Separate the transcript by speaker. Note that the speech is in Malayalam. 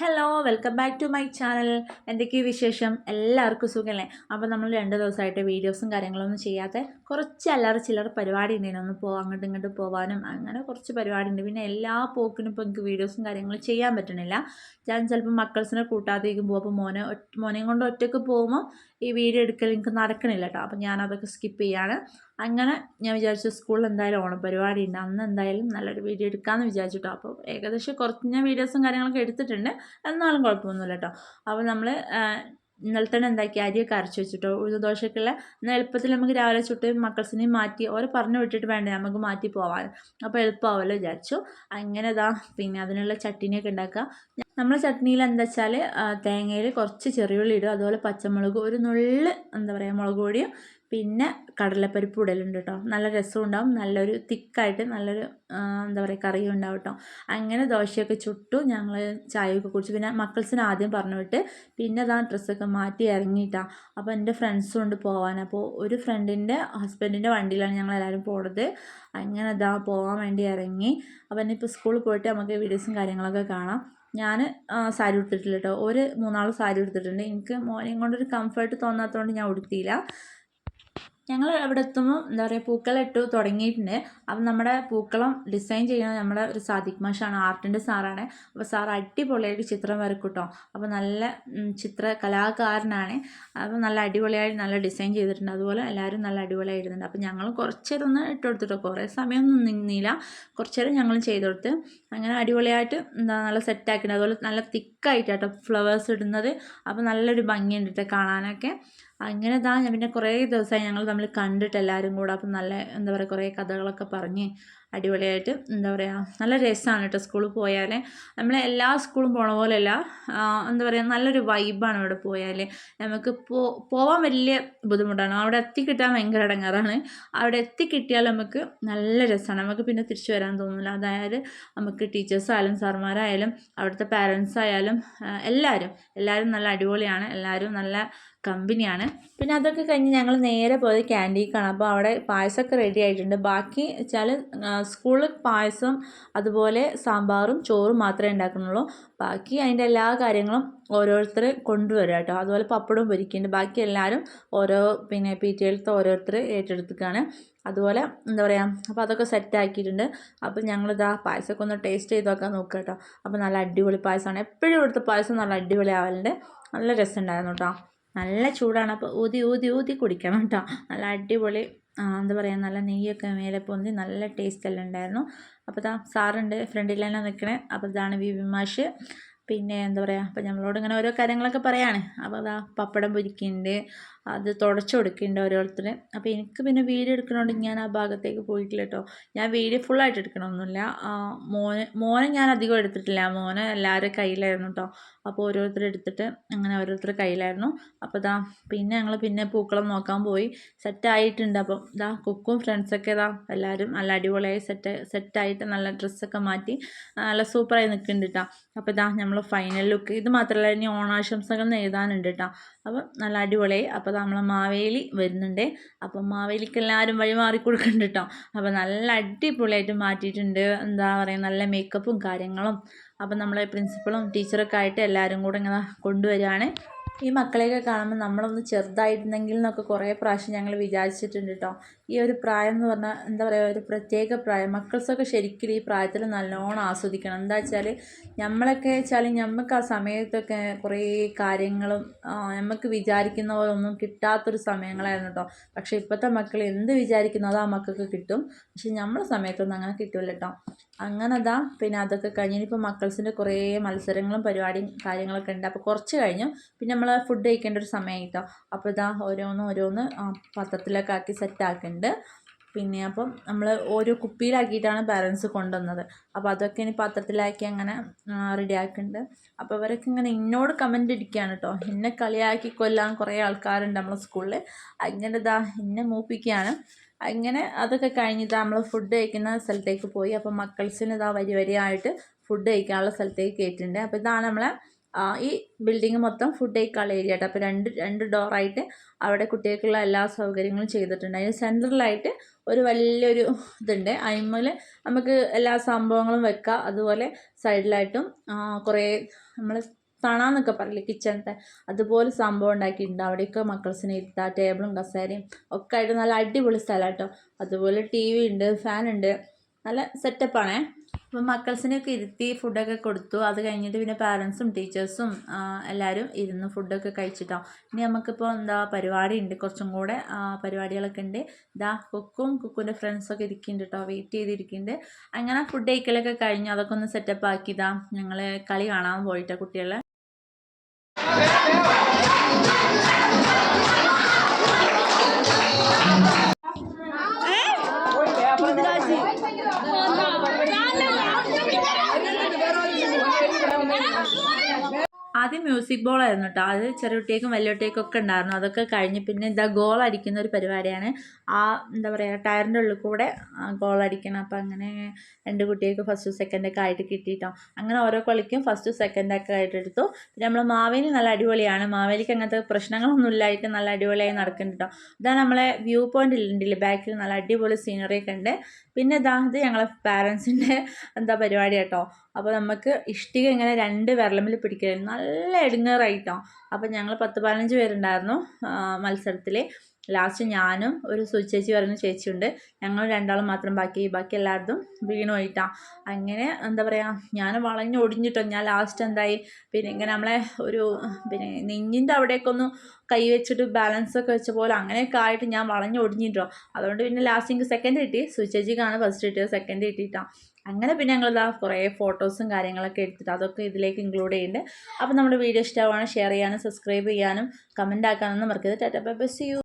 Speaker 1: Hello welcome back to my channel എന്തൊക്കെയാണ് വിശേഷം? എല്ലാവർക്കും സുഖമല്ലേ അപ്പോൾ നമ്മൾ രണ്ട് ദിവസമായിട്ട് വീഡിയോസും കാര്യങ്ങളൊന്നും ചെയ്യാത്ത കുറച്ച് അല്ലറ ചിലർ പരിപാടി ഉണ്ടായിരുന്നു ഒന്ന് പോകാൻ അങ്ങോട്ടും ഇങ്ങോട്ട് പോകാനും അങ്ങനെ കുറച്ച് പരിപാടി ഉണ്ട്. പിന്നെ എല്ലാ പോക്കിനും ഇപ്പോൾ എനിക്ക് വീഡിയോസും കാര്യങ്ങളും ചെയ്യാൻ പറ്റണില്ല. ഞാൻ ചിലപ്പോൾ മക്കൾസിനെ കൂട്ടാതെ പോകും. അപ്പോൾ മോനെ മോനെയും കൊണ്ട് ഒറ്റയ്ക്ക് പോകുമ്പോൾ ഈ വീഡിയോ എടുക്കൽ എനിക്ക് നടക്കണില്ല കേട്ടോ അപ്പം ഞാനതൊക്കെ സ്കിപ്പ് ചെയ്യാണ്. അങ്ങനെ ഞാൻ വിചാരിച്ചു സ്കൂളിൽ എന്തായാലും ഓണം പരിപാടി ഉണ്ട്. അന്ന് എന്തായാലും നല്ലൊരു വീഡിയോ എടുക്കാമെന്ന് വിചാരിച്ചു കേട്ടോ അപ്പോൾ ഏകദേശം കുറച്ച് ഞാൻ വീഡിയോസും കാര്യങ്ങളൊക്കെ എടുത്തിട്ടുണ്ട്. എന്നാലും കുഴപ്പമൊന്നുമില്ല കേട്ടോ അപ്പോൾ നമ്മൾ ഇന്നലെ എന്താക്കി? അരിയൊക്കെ അരച്ച് വെച്ചിട്ടോ. ഉഴുത് ദോശക്കുള്ള എന്നാൽ എളുപ്പത്തിൽ നമുക്ക് രാവിലെ ചുട്ട് മക്കൾസിനെയും മാറ്റി ഓരോ പറഞ്ഞു വിട്ടിട്ട് വേണ്ടേ നമുക്ക് മാറ്റി പോവാൻ. അപ്പോൾ എളുപ്പമാവുമല്ലോ വിചാരിച്ചു. അങ്ങനെ ഇതാ പിന്നെ അതിനുള്ള ചട്ടിനിയൊക്കെ ഉണ്ടാക്കുക നമ്മൾ ചട്നിയിൽ എന്താ വെച്ചാൽ തേങ്ങയിൽ കുറച്ച് ചെറിയുള്ളി ഇടും അതുപോലെ പച്ചമുളക് ഒരു നുള്ള് എന്താ പറയുക മുളക് പൊടിയും പിന്നെ കടലപ്പരിപ്പ് ഇടലുണ്ട് കേട്ടോ നല്ല രസം ഉണ്ടാവും നല്ലൊരു തിക്കായിട്ട് നല്ലൊരു എന്താ പറയുക കറിയും ഉണ്ടാവും കേട്ടോ അങ്ങനെ ദോശയൊക്കെ ചുട്ടു. ഞങ്ങൾ ചായയൊക്കെ കുടിച്ചു. പിന്നെ മക്കൾസിന് ആദ്യം പറഞ്ഞു വിട്ട് പിന്നെ അതാ ഡ്രസ്സൊക്കെ മാറ്റി ഇറങ്ങിയിട്ടാണ് അപ്പോൾ എന്റെ ഫ്രണ്ട്സും ഉണ്ട് പോകാൻ അപ്പോൾ ഒരു ഫ്രണ്ടിന്റെ ഹസ്ബൻഡിന്റെ വണ്ടിയിലാണ് ഞങ്ങൾ എല്ലാവരും പോണത്. അങ്ങനെ അതാ പോകാൻ വേണ്ടി ഇറങ്ങി. അപ്പോൾ ഇനിയിപ്പോൾ സ്കൂളിൽ പോയിട്ട് നമുക്ക് വീഡിയോസും കാര്യങ്ങളൊക്കെ കാണാം. ഞാൻ സാരി ഉടുത്തിട്ടില്ല കേട്ടോ. ഒരു മൂന്നാൾ സാരി ഉടുത്തിട്ടുണ്ട്. എനിക്ക് മോനെയും കൊണ്ടൊരു കംഫർട്ട് തോന്നാത്തതുകൊണ്ട് ഞാൻ ഉടുത്തിയില്ല. ഞങ്ങൾ അവിടെ എത്തുമ്പോൾ എന്താ പറയുക ഇട്ടു തുടങ്ങിയിട്ടുണ്ട്. അപ്പം നമ്മുടെ പൂക്കളം ഡിസൈൻ ചെയ്യുന്നത് നമ്മുടെ ഒരു സാദിഖ് മാഷാണ് ആർട്ടിന്റെ സാറാണ്. അപ്പോൾ സാർ അടിപൊളിയായിട്ട് ചിത്രം വരക്കും കേട്ടോ അപ്പോൾ നല്ല ചിത്ര കലാകാരനാണ്. അപ്പോൾ നല്ല അടിപൊളിയായിട്ട് നല്ല ഡിസൈൻ ചെയ്തിട്ടുണ്ട്. അതുപോലെ എല്ലാവരും നല്ല അടിപൊളിയായി ഇടുന്നുണ്ട് അപ്പോൾ ഞങ്ങൾ കുറച്ച് നേരം ഒന്ന് ഇട്ട് കൊടുത്തിട്ടോ. കുറേ സമയമൊന്നും നിന്നില്ല. കുറച്ച് നേരം ഞങ്ങൾ ചെയ്ത് കൊടുത്ത് അങ്ങനെ അടിപൊളിയായിട്ട് എന്താ നല്ല സെറ്റാക്കിയിട്ടുണ്ട് അതുപോലെ നല്ല തിക്കായിട്ടാട്ടോ ഫ്ലവേഴ്സ് ഇടുന്നത്. അപ്പോൾ നല്ലൊരു ഭംഗിയുണ്ട് കേട്ടോ കാണാനൊക്കെ. അങ്ങനെ ഞാൻ പിന്നെ കുറേ ദിവസമായി ഞങ്ങൾ തമ്മിൽ കണ്ടിട്ട് എല്ലാവരും കൂടെ. അപ്പം നല്ല എന്താ പറയുക കുറേ കഥകളൊക്കെ പറഞ്ഞ് അടിപൊളിയായിട്ട് എന്താ പറയുക നല്ല രസമാണ് കേട്ടോ സ്കൂളിൽ പോയാൽ നമ്മൾ എല്ലാ സ്കൂളും പോണ പോലെയല്ല എന്താ പറയുക നല്ലൊരു വൈബാണ് ഇവിടെ പോയാൽ നമുക്ക് പോവാൻ വലിയ ബുദ്ധിമുട്ടാണ്. അവിടെ എത്തിക്കിട്ടാൻ ഭയങ്കര ഇടങ്ങാറാണ് അവിടെ എത്തിക്കിട്ടിയാൽ നമുക്ക് നല്ല രസമാണ് നമുക്ക് പിന്നെ തിരിച്ചു വരാൻ തോന്നില്ല അതായത് നമുക്ക് ടീച്ചേഴ്സായാലും സാർമാരായാലും അവിടുത്തെ പാരൻസ് ആയാലും എല്ലാവരും എല്ലാവരും നല്ല അടിപൊളിയാണ്. എല്ലാവരും നല്ല കമ്പനിയാണ്. പിന്നെ അതൊക്കെ കഴിഞ്ഞ് ഞങ്ങൾ നേരെ പോയത് ക്യാന്റീക്കാണ് അപ്പോൾ അവിടെ പായസമൊക്കെ റെഡി ആയിട്ടുണ്ട്. ബാക്കി വെച്ചാൽ സ്കൂളിൽ പായസം അതുപോലെ സാമ്പാറും ചോറും മാത്രമേ ഉണ്ടാക്കുന്നുള്ളൂ. ബാക്കി അതിന്റെ എല്ലാ കാര്യങ്ങളും ഓരോരുത്തർ കൊണ്ടുവരിക കേട്ടോ. അതുപോലെ പപ്പടവും പൊരിക്കുന്നുണ്ട്. ബാക്കി എല്ലാവരും ഓരോ പിന്നെ പി ടി എൽത്തെ ഓരോരുത്തർ ഏറ്റെടുത്തിക്കാണ്. അതുപോലെ എന്താ പറയുക അപ്പോൾ അതൊക്കെ സെറ്റ് ആക്കിയിട്ടുണ്ട്. അപ്പോൾ ഞങ്ങളിതാ പായസമൊക്കെ ഒന്ന് ടേസ്റ്റ് ചെയ്ത് നോക്കാൻ നോക്കുക കേട്ടോ. അപ്പോൾ നല്ല അടിപൊളി പായസമാണ്. എപ്പോഴും ഇവിടുത്തെ പായസം നല്ല അടിപൊളി ആവലുണ്ട്. നല്ല രസമുണ്ടായിരുന്നു കേട്ടോ. നല്ല ചൂടാണ്. അപ്പോൾ ഊതി ഊതി ഊതി കുടിക്കണം കേട്ടോ നല്ല അടിപൊളി എന്താ പറയുക നല്ല നെയ്യൊക്കെ മേലെ പൊന്തി നല്ല ടേസ്റ്റ് എല്ലാം ഉണ്ടായിരുന്നു. അപ്പോൾ ഇതാ സാറുണ്ട് ഫ്രണ്ടിൽ തന്നെ നിൽക്കണേ അപ്പോൾ ഇതാണ് വി വി മാഷ് പിന്നെ എന്താ പറയുക അപ്പോൾ നമ്മളോട് ഇങ്ങനെ ഓരോ കാര്യങ്ങളൊക്കെ പറയാണ്. അപ്പോൾ അതാ പപ്പടം പൊരിക്കുന്നുണ്ട് അത് തുടച്ചു കൊടുക്കുന്നുണ്ട് ഓരോരുത്തരെ. അപ്പോൾ എനിക്ക് പിന്നെ വീഡിയോ എടുക്കണോണ്ട് ഞാൻ ആ ഭാഗത്തേക്ക് പോയിട്ടില്ല കേട്ടോ ഞാൻ വീഡിയോ ഫുള്ളായിട്ട് എടുക്കണമൊന്നുമില്ല മോനെ മോനെ ഞാൻ അധികം എടുത്തിട്ടില്ല. മോനെ എല്ലാവരും കയ്യിലായിരുന്നു കേട്ടോ അപ്പോൾ ഓരോരുത്തർ എടുത്തിട്ട് അങ്ങനെ ഓരോരുത്തർ കയ്യിലായിരുന്നു. അപ്പോൾ ഇതാ പിന്നെ ഞങ്ങൾ പിന്നെ പൂക്കളം നോക്കാൻ പോയി. സെറ്റായിട്ടുണ്ട് അപ്പം ഇതാ കുക്കും ഫ്രണ്ട്സൊക്കെ ഇതാ എല്ലാവരും നല്ല അടിപൊളിയായി സെറ്റ് സെറ്റായിട്ട് നല്ല ഡ്രസ്സൊക്കെ മാറ്റി നല്ല സൂപ്പറായി നിൽക്കുന്നുണ്ട് കേട്ടോ അപ്പോൾ ഇതാ നമ്മൾ ഫൈനൽ ലുക്ക് ഇത് മാത്രമല്ല ഇനി ഓണാശംസകൾ എഴുതാനുണ്ട് കേട്ടോ അപ്പം നല്ല അടിപൊളിയായി. അപ്പോൾ നമ്മൾ മാവേലി വരുന്നുണ്ട്. അപ്പം മാവേലിക്ക് എല്ലാവരും വഴി മാറി കൊടുക്കുന്നുണ്ട് കേട്ടോ. അപ്പം നല്ല അടിപൊളിയായിട്ട് മാറ്റിയിട്ടുണ്ട്. എന്താ പറയുക നല്ല മേക്കപ്പും കാര്യങ്ങളും. അപ്പം നമ്മളെ പ്രിൻസിപ്പളും ടീച്ചറൊക്കെ ആയിട്ട് എല്ലാവരും കൂടെ ഇങ്ങനെ കൊണ്ടുവരികയാണ്. ഈ മക്കളെയൊക്കെ കാണുമ്പോൾ നമ്മളൊന്ന് ചെറുതായിരുന്നെങ്കിൽ എന്നൊക്കെ കുറേ പ്രാവശ്യം ഞങ്ങൾ വിചാരിച്ചിട്ടുണ്ട് കേട്ടോ ഈ ഒരു പ്രായം എന്ന് പറഞ്ഞാൽ എന്താ പറയുക ഒരു പ്രത്യേക പ്രായം. മക്കൾസൊക്കെ ശരിക്കും ഈ പ്രായത്തിൽ നല്ലോണം ആസ്വദിക്കണം. എന്താ വെച്ചാൽ നമ്മളൊക്കെ വെച്ചാൽ നമുക്ക് ആ സമയത്തൊക്കെ കുറേ കാര്യങ്ങളും നമുക്ക് വിചാരിക്കുന്ന പോലെ ഒന്നും കിട്ടാത്തൊരു സമയങ്ങളായിരുന്നു കേട്ടോ പക്ഷേ ഇപ്പോഴത്തെ മക്കൾ എന്ത് വിചാരിക്കുന്നതോ ആ മക്കൾക്ക് കിട്ടും. പക്ഷെ നമ്മളെ സമയത്തൊന്നും അങ്ങനെ കിട്ടില്ല കേട്ടോ അങ്ങനെ അതാ പിന്നെ അതൊക്കെ കഴിഞ്ഞ് ഇനിയിപ്പോൾ മക്കൾസിന്റെ കുറേ മത്സരങ്ങളും പരിപാടിയും കാര്യങ്ങളൊക്കെ ഉണ്ട്. അപ്പോൾ കുറച്ച് കഴിഞ്ഞു. പിന്നെ നമ്മൾ ഫുഡ് കഴിക്കേണ്ട ഒരു സമയം കേട്ടോ അപ്പോൾ ഇതാ ഓരോന്ന് ഓരോന്ന് പത്രത്തിലൊക്കെ ആക്കി സെറ്റാക്കുന്നുണ്ട് പിന്നെ അപ്പം നമ്മൾ ഓരോ കുപ്പിയിലാക്കിയിട്ടാണ് പാരൻസ് കൊണ്ടുവന്നത്. അപ്പോൾ അതൊക്കെ ഇനി പാത്രത്തിലാക്കി അങ്ങനെ റെഡി ആക്കുന്നുണ്ട് അപ്പോൾ ഇവരൊക്കെ ഇങ്ങനെ എന്നോട് കമന്റ് ഇരിക്കുകയാണ് കേട്ടോ എന്നെ കളിയാക്കി കൊല്ലാൻ കുറേ ആൾക്കാരുണ്ട് നമ്മളെ സ്കൂളിൽ അങ്ങനെ ഇതാ എന്നെ മൂപ്പിക്കുകയാണ് അങ്ങനെ അതൊക്കെ കഴിഞ്ഞിട്ട് നമ്മൾ ഫുഡ് കഴിക്കുന്ന സ്ഥലത്തേക്ക് പോയി. അപ്പോൾ മക്കൾസിന് ഇതാ വരി വരിയായിട്ട് ഫുഡ് കഴിക്കാനുള്ള സ്ഥലത്തേക്ക് കയറ്റിട്ടുണ്ട് അപ്പോൾ ഇതാണ് നമ്മളെ ഈ ബിൽഡിംഗ് മൊത്തം ഫുഡ് കഴിക്കാനുള്ള ഏരിയ ആയിട്ട്. അപ്പോൾ രണ്ട് രണ്ട് ഡോറായിട്ട് അവിടെ കുട്ടികൾക്കുള്ള എല്ലാ സൗകര്യങ്ങളും ചെയ്തിട്ടുണ്ട്. അതിന് സെന്ററിലായിട്ട് ഒരു വലിയൊരു ഇതുണ്ട്. അതിന്മേൽ നമുക്ക് എല്ലാ സംഭവങ്ങളും വെക്കാം. അതുപോലെ സൈഡിലായിട്ടും കുറേ നമ്മൾ തണാന്നൊക്കെ പറയില്ലേ കിച്ചണത്തെ അതുപോലെ സംഭവം ഉണ്ടാക്കിയിട്ടുണ്ട്. അവിടെയൊക്കെ മക്കൾസിനെ ഇരുത്താം ടേബിളും കസേരയും ഒക്കെ ആയിട്ട് നല്ല അടിപൊളി സ്ഥലം കേട്ടോ അതുപോലെ ടി വി ഉണ്ട്. ഫാനുണ്ട് നല്ല സെറ്റപ്പാണേ അപ്പം മക്കൾസിനെയൊക്കെ ഇരുത്തി ഫുഡൊക്കെ കൊടുത്തു. അത് കഴിഞ്ഞിട്ട് പിന്നെ പാരൻസും ടീച്ചേഴ്സും എല്ലാവരും ഇരുന്ന് ഫുഡൊക്കെ കഴിച്ചിട്ടോ. ഇനി നമുക്കിപ്പോൾ എന്താ പരിപാടി ഉണ്ട്. കുറച്ചും കൂടെ പരിപാടികളൊക്കെ ഉണ്ട്. ഇതാ കുക്കും കുക്കുന്റെ ഫ്രണ്ട്സൊക്കെ ഇരിക്കുന്നുണ്ട് കേട്ടോ വെയിറ്റ് ചെയ്തിരിക്കുന്നുണ്ട്. അങ്ങനെ ഫുഡ് കഴിക്കലൊക്കെ കഴിഞ്ഞു. അതൊക്കെ ഒന്ന് സെറ്റപ്പ് ആക്കിയതാ ഞങ്ങൾ കളി കാണാൻ പോയിട്ടാണ് കുട്ടികളെ. മ്യൂസിക് ബോൾ ആയിരുന്നു കേട്ടോ. അത് ചെറിയ കുട്ടിയേക്കും വലിയ കുട്ടിയേക്കും ഒക്കെ ഉണ്ടായിരുന്നു. അതൊക്കെ കഴിഞ്ഞ് പിന്നെ എന്താ ഗോൾ അടിക്കുന്ന ഒരു പരിപാടിയാണ്. ആ എന്താ പറയുക ടയറിന്റെ ഉള്ളിൽ കൂടെ ഗോൾ അടിക്കണം. അപ്പം അങ്ങനെ രണ്ട് കുട്ടികൾക്ക് ഫസ്റ്റ് സെക്കൻഡൊക്കെ ആയിട്ട് കിട്ടിയിട്ടോ. അങ്ങനെ ഓരോ കളിക്കും ഫസ്റ്റ് സെക്കൻഡൊക്കെ ആയിട്ട് എടുത്തു. പിന്നെ നമ്മൾ മാവേലി നല്ല അടിപൊളിയാണ്. മാവേലിക്ക് അങ്ങനത്തെ പ്രശ്നങ്ങളൊന്നും ഇല്ലായിട്ട് നല്ല അടിപൊളിയായി നടക്കുന്നുണ്ട് കേട്ടോ. ഇതാ നമ്മളെ വ്യൂ പോയിന്റ് ഉണ്ടല്ലേ ബാക്കിൽ നല്ല അടിപൊളി സീനറി ഒക്കെ ഉണ്ട്. പിന്നെ ഇതാ ഇത് ഞങ്ങളെ പാരൻസിന്റെ എന്താ പരിപാടി കേട്ടോ. അപ്പോൾ നമുക്ക് ഇഷ്ടിക ഇങ്ങനെ രണ്ട് വിരലമ്മിൽ പിടിക്കലായിരുന്നു നല്ല എടുങ്ങേറായിട്ടോ. അപ്പോൾ ഞങ്ങൾ പത്ത് പതിനഞ്ച് പേരുണ്ടായിരുന്നു മത്സരത്തിൽ ലാസ്റ്റ് ഞാനും ഒരു സുചേച്ചി പറയുന്ന ചേച്ചിയുണ്ട്. ഞങ്ങൾ രണ്ടാളും മാത്രം ബാക്കി ബാക്കി എല്ലായിടത്തും വീണു പോയിട്ടാണ് അങ്ങനെ എന്താ പറയുക ഞാൻ വളഞ്ഞ് ഒടിഞ്ഞിട്ടോ ഞാൻ ലാസ്റ്റ് എന്തായി? പിന്നെ ഇങ്ങനെ നമ്മളെ ഒരു പിന്നെ നെഞ്ഞിന്റെ അവിടെയൊക്കെ ഒന്ന് കൈ വെച്ചിട്ട് ബാലൻസ് ഒക്കെ വെച്ച പോലെ അങ്ങനെയൊക്കെ ആയിട്ട് ഞാൻ വളഞ്ഞ് ഒടിഞ്ഞിട്ടോ അതുകൊണ്ട് പിന്നെ ലാസ്റ്റ് എനിക്ക് സെക്കൻഡ് കിട്ടി. സുചേച്ചിക്കാണ് ഫസ്റ്റ് കിട്ടിയത് സെക്കൻഡ് കിട്ടിയിട്ടാണ് അങ്ങനെ പിന്നെ ഞങ്ങളിതാ കുറേ ഫോട്ടോസും കാര്യങ്ങളൊക്കെ എടുത്തിട്ട് അതൊക്കെ ഇതിലേക്ക് ഇൻക്ലൂഡ് ചെയ്യുന്നുണ്ട് അപ്പോൾ നമ്മുടെ വീഡിയോ ഇഷ്ടമാണ് ഷെയർ ചെയ്യാനും സബ്സ്ക്രൈബ് ചെയ്യാനും കമന്റ് ആക്കാനൊന്നും മറക്കരുത്. Tata bye bus U